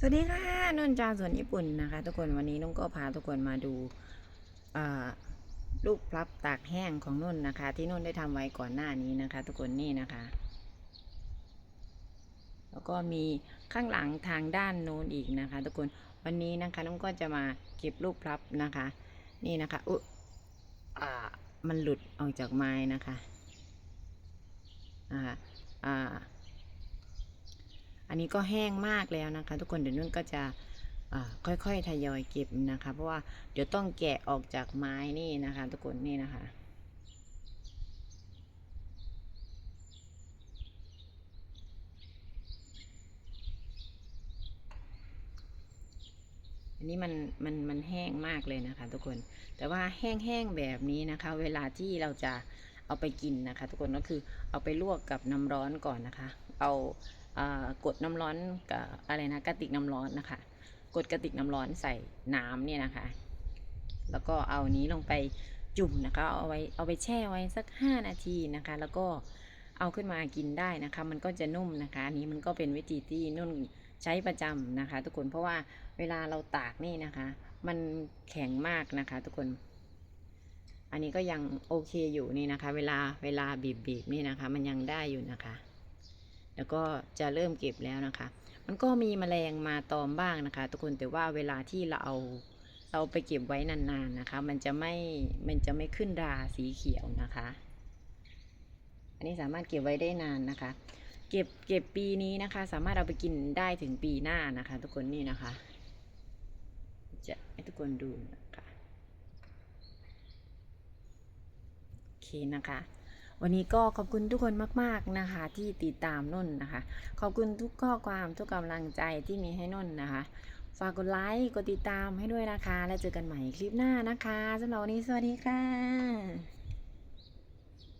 สวัสดีค่ะนนท์จาสวนญี่ปุ่นนะคะ ทุกคนวันนี้นุ่นก็พาทุกคนมาดูลูกพลับตากแห้งของนุ่นนะคะ ที่นุ่นได้ทำไว้ก่อนหน้านี้นะคะ ทุกคนนี่นะคะ แล้วก็มีข้างหลังทางด้านโน้นอีกนะคะ ทุกคนวันนี้นะคะนุ่นก็จะมาเก็บลูกพลับนะคะ นี่นะคะอุยอ่ามันหลุดออกจากไม้นะคะอ่าอ่า นนี้ก็แห้งมากแล้วนะคะ ทุกคนเดี๋ยวนุ่นก็จะค่อยๆทยอยเก็บนะคะ เพราะว่าเดี๋ยวต้องแกะออกจากไม้นี่นะคะ ทุกคนนี่นะคะอันนี้มันมันมันแห้งมากเลยนะคะ ทุกคน แต่ว่าแห้งๆแบบนี้นะคะ เวลาที่เราจะเอาไปกินนะคะ ทุกคนก็คือเอาไปลวกกับน้ำร้อนก่อนนะคะ เอา กดน้ำร้อนกับอะไรนะกระติกน้ำร้อนนะคะ กดกระติกน้ำร้อนใส่น้ำเนี่ยนะคะ แล้วก็เอานี้ลงไปจุ่มนะคะ เอาไว้เอาไปแช่ไว้สัก 5 นาทีนะคะ แล้วก็เอาขึ้นมากินได้นะคะ มันก็จะนุ่มนะคะอันนี้มันก็เป็นวิธีที่นุ่นใช้ประจำนะคะ ทุกคนเพราะว่าเวลาเราตากนี่นะคะ มันแข็งมากนะคะ ทุกคน อันนี้ก็ยังโอเคอยู่นี่นะคะ เวลาเวลาบีบบีบนี่นะคะ มันยังได้อยู่นะคะ แล้วก็จะเริ่มเก็บแล้วนะคะ มันก็มีแมลงมาตอมบ้างนะคะ ทุกคนแต่ว่าเวลาที่เราเอาเราไปเก็บไว้นานๆนะคะ มันจะไม่มันจะไม่ขึ้นราสีเขียวนะคะ อันนี้สามารถเก็บไว้ได้นานนะคะ เก็บเก็บปีนี้นะคะ สามารถเอาไปกินได้ถึงปีหน้านะคะ ทุกคนนี่นะคะ จะให้ทุกคนดูนะคะโอเคนะคะ วันนี้ก็ขอบคุณทุกคนมาก ๆนะคะ ที่ติดตามนุ่นนะคะ ขอบคุณทุกข้อความทุกกำลังใจที่มีให้นุ่นนะคะ ฝากกดไลค์กดติดตามให้ด้วยนะคะ แล้วเจอกันใหม่คลิปหน้านะคะสำหรับวันนี้สวัสดีค่ะ